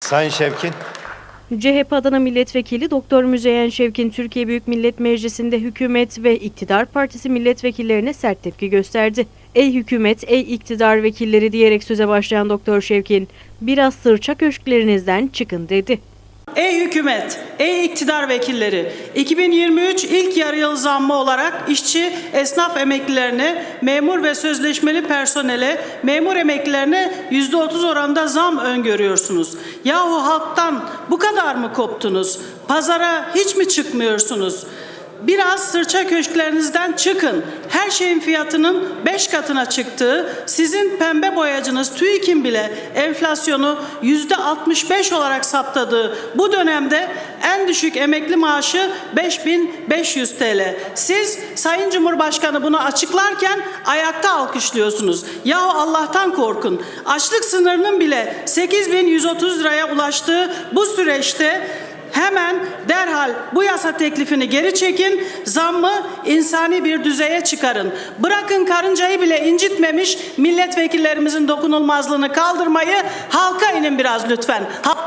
Sayın Şevkin. CHP Adana Milletvekili Doktor Müzeyyen Şevkin Türkiye Büyük Millet Meclisi'nde hükümet ve iktidar partisi milletvekillerine sert tepki gösterdi. Ey hükümet, ey iktidar vekilleri diyerek söze başlayan Doktor Şevkin, biraz sırça köşklerinizden çıkın dedi. Ey hükümet, ey iktidar vekilleri, 2023 ilk yarı yıl zammı olarak işçi, esnaf emeklilerine, memur ve sözleşmeli personele, memur emeklilerine %30 oranında zam öngörüyorsunuz. Yahu halktan bu kadar mı koptunuz? Pazara hiç mi çıkmıyorsunuz? Biraz sırça köşklerinizden çıkın. Her şeyin fiyatının 5 katına çıktığı, sizin pembe boyacınız TÜİK'in bile enflasyonu %65 olarak saptadığı bu dönemde en düşük emekli maaşı 5500 TL. Siz Sayın Cumhurbaşkanı bunu açıklarken ayakta alkışlıyorsunuz. Yahu Allah'tan korkun. Açlık sınırının bile 8130 liraya ulaştığı bu süreçte Hemen derhal bu yasa teklifini geri çekin, zammı insani bir düzeye çıkarın. Bırakın karıncayı bile incitmemiş milletvekillerimizin dokunulmazlığını kaldırmayı halka inin biraz lütfen. Halk